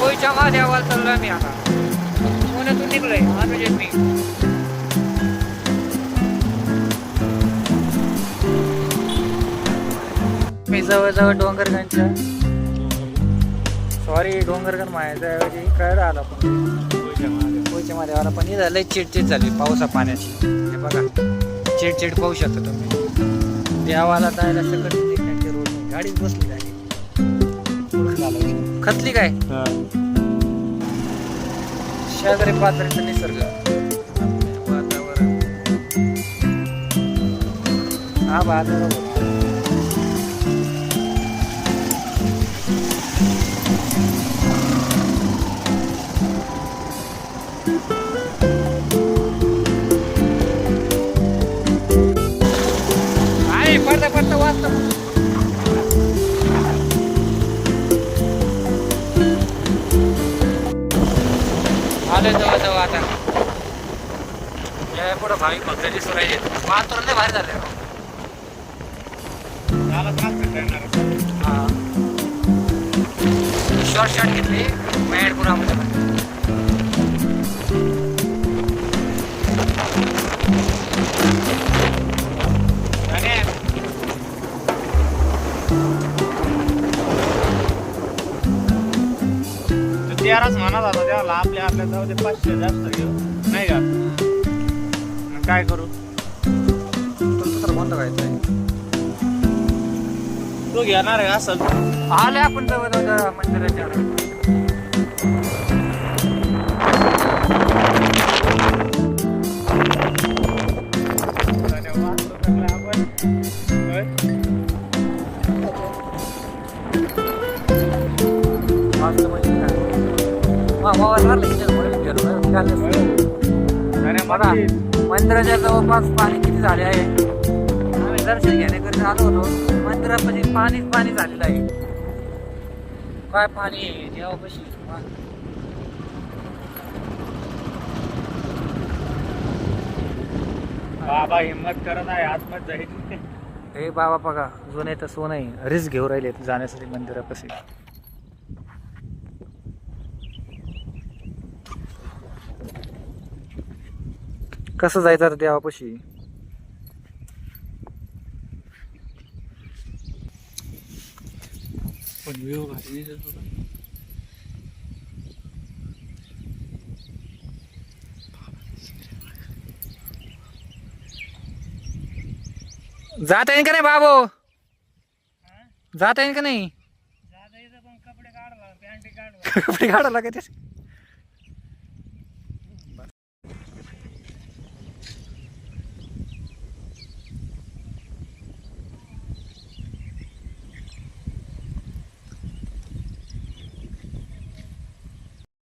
कोयच्या महादेवाला चाललोय मी आता. पुण्यातून निघलोय? अनुजन मी. मी जवळजवळ डोंगरगणच्या सॉरी डोंगरगण मायाच्या ऐवजी काय राहिला पण. कोयच्या महादेवाला पण इथं लय चिडचिड झाली पावसा पाण्याची. हे बघा चिडचिड पाहू शकता तुम्ही. देवाला जायला सगळं निघण्याचे रोड नाही बसली खतली काय? शेजारी पात्रांचा निसर्ग. वातावरण. हा बाजार पडता पडता वाचतो आले जवळ जवळ आता. या पुढं भाविक भक्त दिसून राहिले. वातावरण लय भारी झालं हा. शॉर्ट शॉट घेतली. मॅडपुरामध्ये तेराच म्हणत होता त्याला आपल्या आपल्या जाऊ दे पाचशे जास्त घेऊ नाही का? मग काय करू? तुमचं तर कोणतं तू घेणार आहे असं. आले आपण जवळ जवळ मंदिराच्या आपण म्हणजे काय? वा. बघा मंदिराच्या जवळपास पाणी किती झाले आहे? आम्ही दर्शन घेण्याकरिता आलो होतो. मंदिरापाशी पाणीच पाणी झालेलं आहे. काय पाणी आहे? देवापाशी. बाबा हिंमत करत आहे आत्महत्या जाईल हे बाबा बघा जुने तर सोन आहे. रिस्क घेऊन राहिले जाण्यासाठी मंदिरापाशी. कसं जायचं आता देवापाशी? पण व्ह्यू भारी दिसत होता. जाता येईल का नाही बाबू? जाता येईल का नाही? कपडे काढला पॅन्ट काढला कपडे काढायला ते